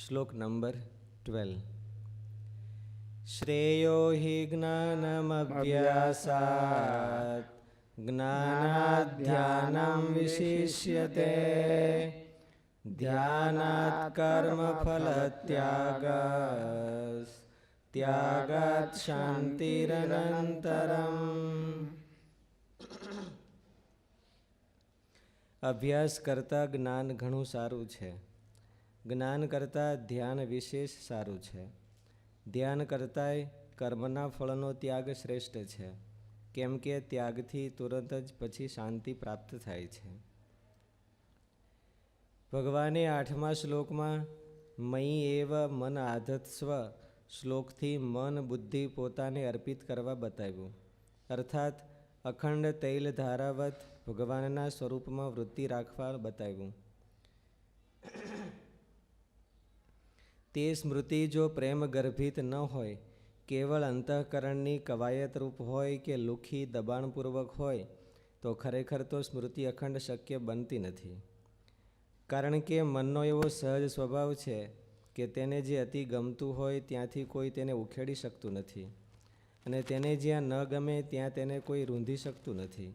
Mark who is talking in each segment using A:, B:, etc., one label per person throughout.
A: શ્લોક number twelve શ્રેયો હિ જ્ઞાનમભ્યાસાત જ્ઞાનાધ્યાનમ વિશિષ્યતે ધ્યાનાત કર્મ ફલત્યાગ ત્યાગાત શાંતિરનંતરમ અભ્યાસ કરતાં જ્ઞાન ઘણું સારું છે જ્ઞાન કરતાં ધ્યાન વિશેષ સારું છે. ધ્યાન કરતાંય કર્મના ફળનો ત્યાગ શ્રેષ્ઠ છે, કેમ કે ત્યાગથી તુરંત જ પછી શાંતિ પ્રાપ્ત થાય છે. ભગવાને આઠમા શ્લોકમાં મયી એવ મન આધત્સ્વ શ્લોકથી મન બુદ્ધિ પોતાને અર્પિત કરવા બતાવ્યું. અર્થાત અખંડ તૈલ ધારાવત ભગવાનના સ્વરૂપમાં વૃત્તિ રાખવા બતાવ્યું. તે સ્મૃતિ જો પ્રેમ ગર્ભિત ન હોય, કેવળ અંતઃકરણની કવાયત રૂપ હોય કે લુખી દબાણપૂર્વક હોય, તો ખરેખર તો સ્મૃતિ અખંડ શક્ય બનતી નથી. કારણ કે મનનો એવો સહજ સ્વભાવ છે કે તેને જે અતિ ગમતું હોય ત્યાંથી કોઈ તેને ઉખેડી શકતું નથી, અને તેને જ્યાં ન ગમે ત્યાં તેને કોઈ રૂંધી શકતું નથી.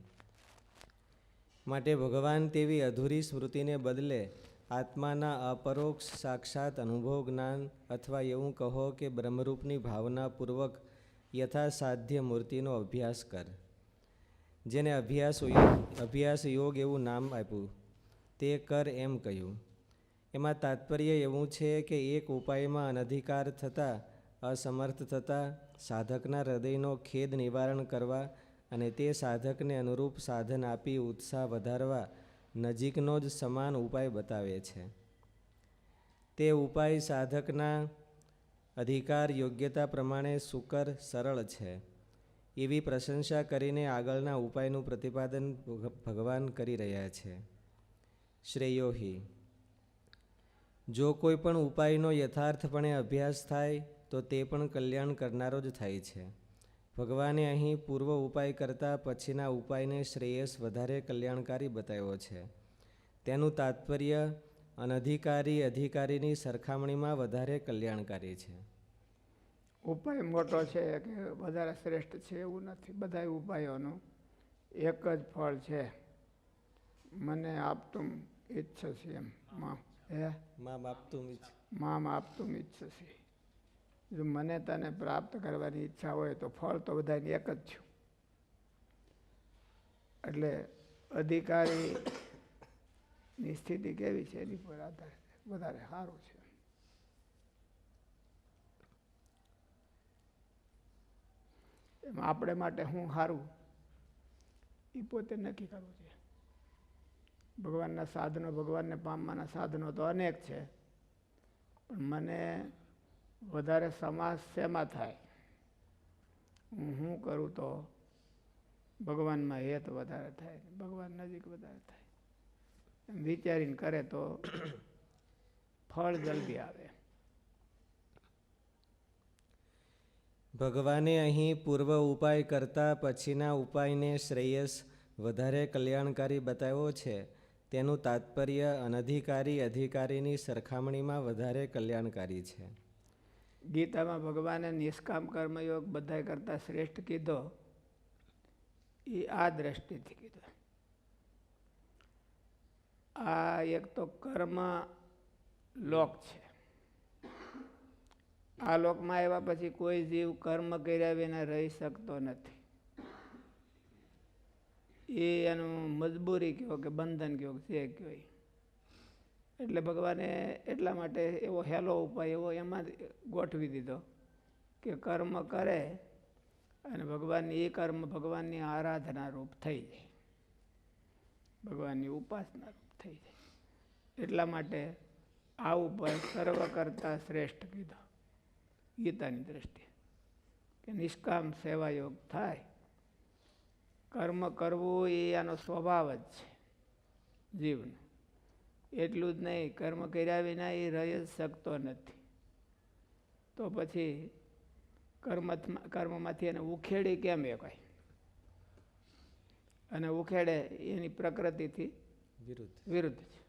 A: માટે ભગવાન તેવી અધૂરી સ્મૃતિને બદલે આત્માના અપરોક્ષ સાક્ષાત અનુભવ જ્ઞાન અથવા એવું કહો કે બ્રહ્મરૂપની ભાવનાપૂર્વક યથાસાધ્ય મૂર્તિનો અભ્યાસ કર. જેને અભ્યાસ અભ્યાસ યોગ એવું નામ આપ્યું. તે કર એમ કહ્યું. એમાં તાત્પર્ય એવું છે કે એક ઉપાયમાં અનધિકાર થતાં, અસમર્થ થતાં, સાધકના હૃદયનો ખેદ નિવારણ કરવા અને તે સાધકને અનુરૂપ સાધન આપી ઉત્સાહ વધારવા નજીકનો જ સમાન ઉપાય બતાવે છે. તે ઉપાય સાધકના અધિકાર યોગ્યતા પ્રમાણે સુકર, સરળ છે. એવી પ્રશંસા કરીને આગળના ઉપાયનું પ્રતિપાદન ભગવાન કરી રહ્યા છે. શ્રેયોહી, જો કોઈ પણ ઉપાયનો યથાર્થપણે અભ્યાસ થાય, તો તે પણ કલ્યાણ કરનારો જ થાય છે. ભગવાને અહીં પૂર્વ ઉપાય કરતાં પછીના ઉપાયને શ્રેયસ વધારે કલ્યાણકારી બતાવ્યો છે. તેનું તાત્પર્ય અનધિકારી અધિકારીની સરખામણીમાં વધારે કલ્યાણકારી છે.
B: ઉપાય મોટો છે કે વધારે શ્રેષ્ઠ છે એવું નથી. બધા ઉપાયોનું એક જ ફળ છે. મને આપતું ઈચ્છશે એમ. મા હે?
A: મા બાપ તું
B: મામ આપતું ઈચ્છશે જો મને તને પ્રાપ્ત કરવાની ઈચ્છા હોય તો ફળ તો બધાને એક જ છું. એટલે અધિકારીની સ્થિતિ કેવી છે એની પર આધાર વધારે સારું છે. એમાં આપણે માટે હું સારું એ પોતે નક્કી કરવું છે. ભગવાનના સાધનો ભગવાનને પામવાના સાધનો તો અનેક છે. પણ મને વધારે સમાસ શેમાં થાય? હું શું કરું તો ભગવાનમાં હેત વધારે થાય ભગવાન નજીક વધારે થાય. વિચારીને કરે તો ફળ જલ્દી આવે.
A: ભગવાને અહીં પૂર્વ ઉપાય કરતાં પછીના ઉપાયને શ્રેયસ વધારે કલ્યાણકારી બતાવ્યો છે. તેનું તાત્પર્ય અનધિકારી અધિકારીની સરખામણીમાં વધારે કલ્યાણકારી છે.
B: ગીતામાં ભગવાને નિષ્કામ કર્મયોગ બધા કરતાં શ્રેષ્ઠ કીધો એ આ દ્રષ્ટિથી કીધો. આ એક તો કર્મ લોક છે. આ લોકમાં આવ્યા પછી કોઈ જીવ કર્મ કર્યા વિના રહી શકતો નથી. એ એનું મજબૂરી કહો કે બંધન કહો જે કહો. એટલે ભગવાને એટલા માટે એવો હેલો ઉપાય, એવો એમાં જ ગોઠવી દીધો કે કર્મ કરે અને ભગવાનની એ કર્મ ભગવાનની આરાધના રૂપ થઈ જાય. ભગવાનની ઉપાસના રૂપ થઈ જાય. એટલા માટે આ ઉપાય સર્વ કરતાં શ્રેષ્ઠ કીધો ગીતાની દ્રષ્ટિએ કે નિષ્કામ સેવાયોગ થાય. કર્મ કરવું એ આનો સ્વભાવ જ છે જીવનો. એટલું જ નહીં કર્મ કર્યા વિના એ રહી જ શકતો નથી. તો પછી કર્મ કર્મમાંથી એને ઉખેડી કેમ એ કાંઈ? અને ઉખેડે એની પ્રકૃતિથી
A: વિરુદ્ધ.
B: વિરુદ્ધ છે.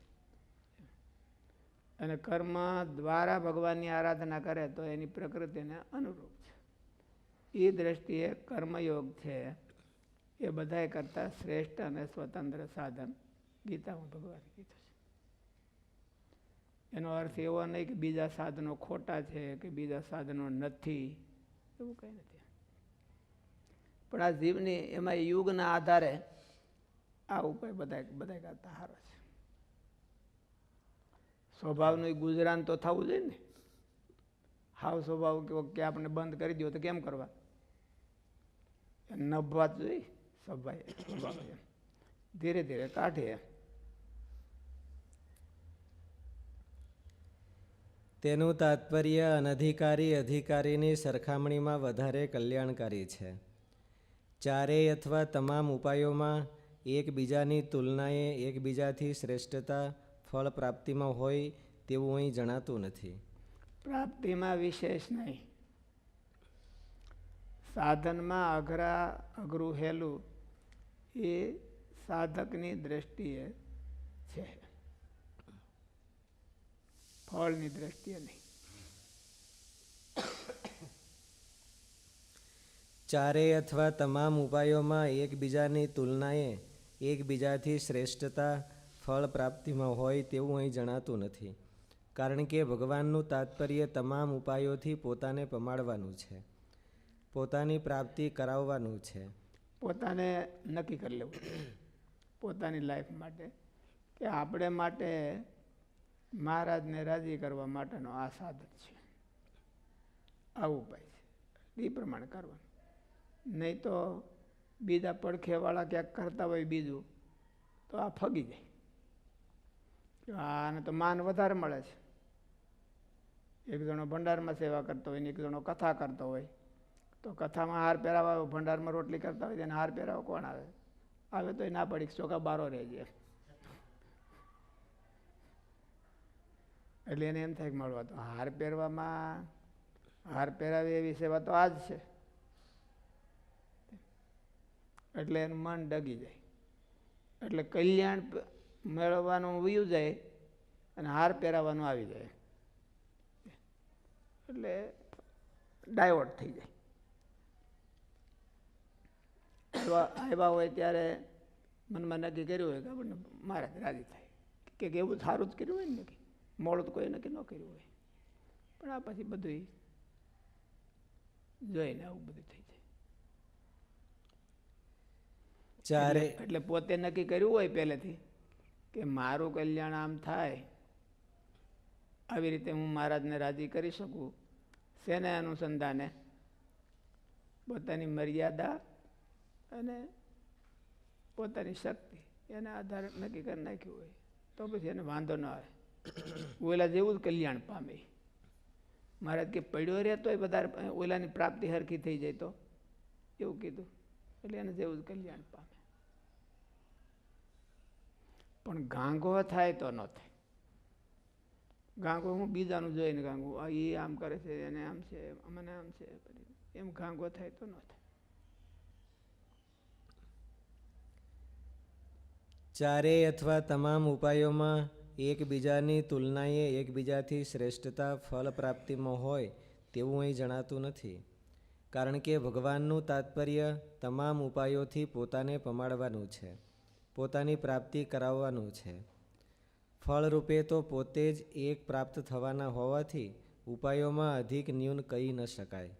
B: અને કર્મ દ્વારા ભગવાનની આરાધના કરે તો એની પ્રકૃતિને અનુરૂપ છે. એ દ્રષ્ટિએ કર્મયોગ છે એ બધાય કરતાં શ્રેષ્ઠ અને સ્વતંત્ર સાધન ગીતામાં ભગવાન કીધું છે. એનો અર્થ એવો નહીં કે બીજા સાધનો ખોટા છે કે બીજા સાધનો નથી. એવું કંઈ નથી. પણ આ જીવની એમાં યુગના આધારે આ ઉપાય બધા બધા કરતા સારો છે. સ્વભાવનું ગુજરાન તો થવું જોઈએ ને. હાવ સ્વભાવ કે આપણે બંધ કરી દો તો કેમ કરવા? નભવા જોઈએ. સ્વભાવ. ધીરે ધીરે કાઢે
A: તેનું તાત્પર્ય અનધિકારી અધિકારીની સરખામણીમાં વધારે કલ્યાણકારી છે. ચારેય અથવા તમામ ઉપાયોમાં એકબીજાની તુલનાએ એકબીજાથી શ્રેષ્ઠતા, ફળ પ્રાપ્તિમાં હોય તેવું અહીં જણાતું નથી.
B: પ્રાપ્તિમાં વિશેષ નહીં. સાધનમાં અઘરા અઘરું હેલું એ સાધકની દ્રષ્ટિએ છે. ફળની દ્રષ્ટિએ નહીં.
A: ચારેય અથવા તમામ ઉપાયોમાં એકબીજાની તુલનાએ એકબીજાથી શ્રેષ્ઠતા ફળ પ્રાપ્તિમાં હોય તેવું અહીં જણાતું નથી. કારણ કે ભગવાનનું તાત્પર્ય તમામ ઉપાયોથી પોતાને પમાડવાનું છે. પોતાની પ્રાપ્તિ કરાવવાનું છે.
B: પોતાને નક્કી કરી લેવું. પોતાની લાઈફ માટે. કે આપણે માટે મહારાજને રાજી કરવા માટેનો આ સાધન છે. આ ઉપાય છે. એ પ્રમાણે કરવાનું. નહીં તો બીજા પડખેવાળા ક્યાંક કરતા હોય બીજું, તો આ ફગી જાય. આને તો માન વધારે મળે છે. એક જણો ભંડારમાં સેવા કરતો હોય ને એક જણો કથા કરતો હોય, તો કથામાં હાર પહેરાવા ભંડારમાં રોટલી કરતા હોય તેને હાર પહેરાવો, કોણ આવે? આવે તો ના પડી, ચોખા બારો રહેજે એટલે એને એમ થાય કે મળવા તો હાર પહેરવામાં, હાર પહેરાવે એવી સેવા તો આ જ છે. એટલે એનું મન ડગી જાય. એટલે કલ્યાણ મેળવવાનું વયું જાય અને હાર પહેરાવાનું આવી જાય. એટલે ડાયવર્ટ થઈ જાય. આવ્યા હોય ત્યારે મનમાં નક્કી કર્યું હોય કે આપણને મહારાજ રાજી થાય. કે એવું સારું જ કર્યું હોય ને નક્કી? મોડું તો કોઈ નક્કી ન કર્યું હોય. પણ આ પછી બધું જોઈને આવું બધું થઈ જાય.
A: ચારે
B: એટલે- પોતે નક્કી કર્યું હોય પહેલેથી કે મારું કલ્યાણ આમ થાય આવી રીતે હું મહારાજને રાજી કરી શકું શેને અનુસંધાને? પોતાની મર્યાદા અને પોતાની શક્તિ એના આધારે નક્કી કરી નાખ્યું હોય તો પછી એને વાંધો ન આવે. ઓલા જેવું જ કલ્યાણ પામે. મહારાજ કે પડ્યો રહેતોય વધારે ઓલાની પ્રાપ્તિ હરખી થઈ જાય તો. એવું કીધું. એટલે એને જેવું જ કલ્યાણ પામે. પણ ગાંગો થાય તો ન થાય. ગાંગો હું બીજાનું જોઈને ગાંગો એ આમ કરે છે, એને આમ છે મને આમ છે. એમ ગાંગો થાય તો ન થાય.
A: ચારે અથવા તમામ ઉપાયોમાં એકબીજાની તુલનાએ એકબીજાથી શ્રેષ્ઠતા, ફળ પ્રાપ્તિમાં હોય તેવું અહીં જણાતું નથી. કારણ કે ભગવાનનું તાત્પર્ય તમામ ઉપાયોથી પોતાને પમાડવાનું છે, પોતાની પ્રાપ્તિ કરાવવાનું છે. ફળરૂપે તો પોતે જ એક પ્રાપ્ત થવાના હોવાથી ઉપાયોમાં અધિક ન્યૂન કહી ન શકાય.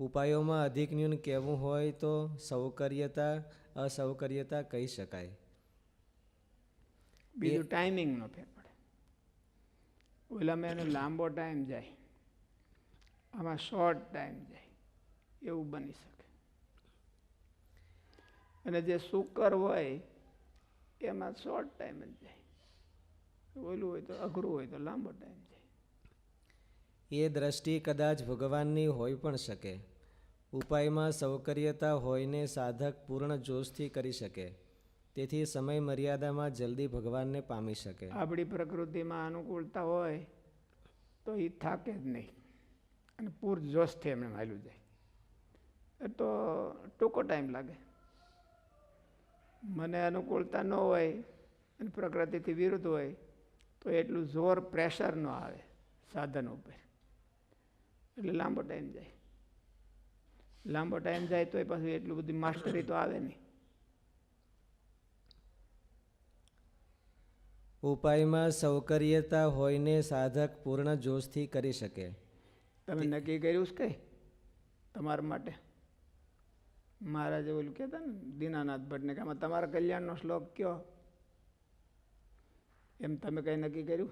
A: ઉપાયોમાં અધિક ન્યૂન કહેવું હોય તો સૌકર્યતા, અસૌકર્યતા કહી શકાય.
B: બીજું ટાઈમિંગનો ફેર પડે ઓલામાં એનો લાંબો ટાઈમ જાય. આમાં શોર્ટ ટાઈમ જાય. એવું બની શકે. અને જે શુકર હોય એમાં શોર્ટ ટાઈમ જ જાય. ઓલું હોય તો અઘરું હોય તો લાંબો ટાઈમ જાય.
A: એ દ્રષ્ટિ કદાચ ભગવાનની હોઈ પણ શકે. ઉપાયમાં સૌકર્યતા હોઈને સાધક પૂર્ણ જોશથી કરી શકે. તેથી સમય મર્યાદામાં જલ્દી ભગવાનને પામી શકે.
B: આપણી પ્રકૃતિમાં અનુકૂળતા હોય તો એ થાકે જ નહીં. અને પૂર જોશથી એમણે હાલ્યું જાય. એ તો ટૂંકો ટાઈમ લાગે. મને અનુકૂળતા ન હોય અને પ્રકૃતિથી વિરુદ્ધ હોય તો એટલું જોર પ્રેશર ન આવે સાધન ઉપર. એટલે લાંબો ટાઈમ જાય. લાંબો ટાઈમ જાય તોય પાછું એટલું બધી માસ્ટરી તો આવે નહીં.
A: ઉપાયમાં સૌકર્યતા હોઈને સાધક પૂર્ણ જોશથી કરી શકે.
B: તમે નક્કી કર્યું છે કંઈ? તમારા માટે? મહારાજે ઓલું કહેતા ને દીનાનાથ ભટ્ટને કે આમાં તમારા કલ્યાણનો શ્લોક કયો? એમ તમે કંઈ નક્કી કર્યું?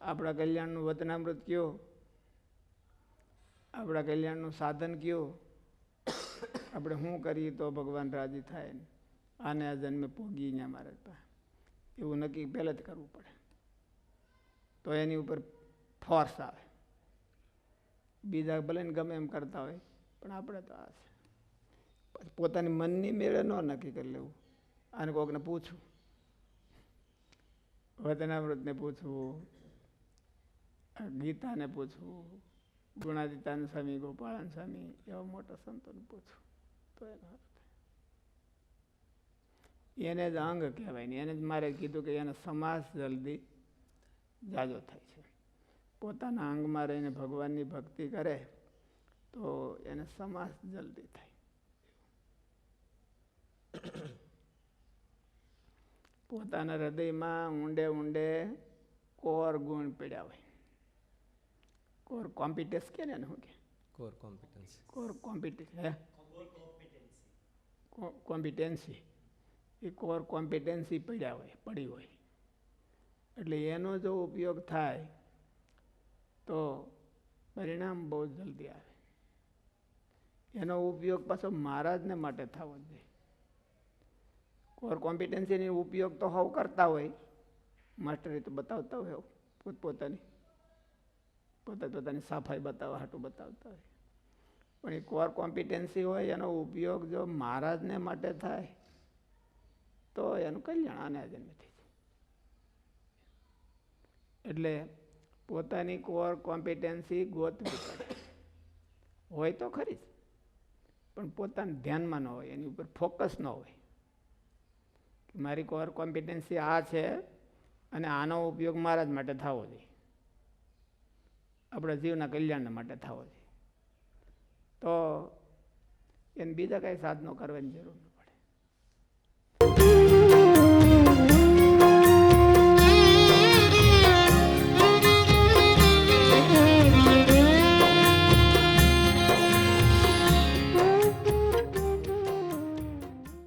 B: આપણા કલ્યાણનું વતનામૃત કયો? આપણા કલ્યાણનું સાધન કયો? આપણે શું કરીએ તો ભગવાન રાજી થાય ને? આને આ જન્મે પોગી મારા જ પાસે. એવું નક્કી પહેલાં જ કરવું પડે. તો એની ઉપર ફોર્સ આવે. બીજા ભલે ને ગમે એમ કરતા હોય, પણ આપણે તો આ છે. પોતાની મનની મેળે ન નક્કી કરી લેવું. આને કોકને પૂછવું. વતનામૃતને પૂછવું, ગીતાને પૂછવું ગુણાદિતાન સ્વામી, ગોપાળન સ્વામી, એવા મોટા સંતોને પૂછવું. તો એનો એને જ અંગ કહેવાય ને એને જ મારે કીધું કે એને સમાસ જલ્દી જાજો થાય છે. પોતાના અંગમાં રહીને ભગવાનની ભક્તિ કરે તો એને સમાસ જલ્દી થાય. પોતાના હૃદયમાં ઊંડે ઊંડે કોર ગુણ પીડ્યા હોય. કોર કોમ્પિટન્સ કે ને શું કે?
A: Core competence.
B: કોર કોમ્પિટન્સ હે? કોમ્પિટેન્સી. એ કોર કોમ્પિટન્સી પડ્યા હોય, પડી હોય. એટલે એનો જો ઉપયોગ થાય, તો પરિણામ બહુ જલ્દી આવે. એનો ઉપયોગ પાછો મહારાજને માટે થવો જોઈએ. કોર કોમ્પિટન્સીનો ઉપયોગ તો હોવ કરતા હોય, માસ્ટરી તો બતાવતા હોય પોતપોતાની, પોતે પોતાની સફાઈ બતાવવા હાટું બતાવતા હોય. પણ એ કોર કોમ્પિટન્સી હોય, એનો ઉપયોગ જો મહારાજને માટે થાય તો એનું કલ્યાણ આને જન્મથી એટલે પોતાની કોર કોમ્પિટન્સી ગોતવી પડે. હોય તો ખરી જ. પણ પોતાને ધ્યાનમાં ન હોય, એની ઉપર ફોકસ ન હોય. મારી કોર કોમ્પિટન્સી આ છે અને આનો ઉપયોગ મારા જ માટે થવો જોઈએ. આપણા જીવના કલ્યાણના માટે થવો જોઈએ. તો એને બીજા કાંઈ સાધનો કરવાની જરૂર નથી.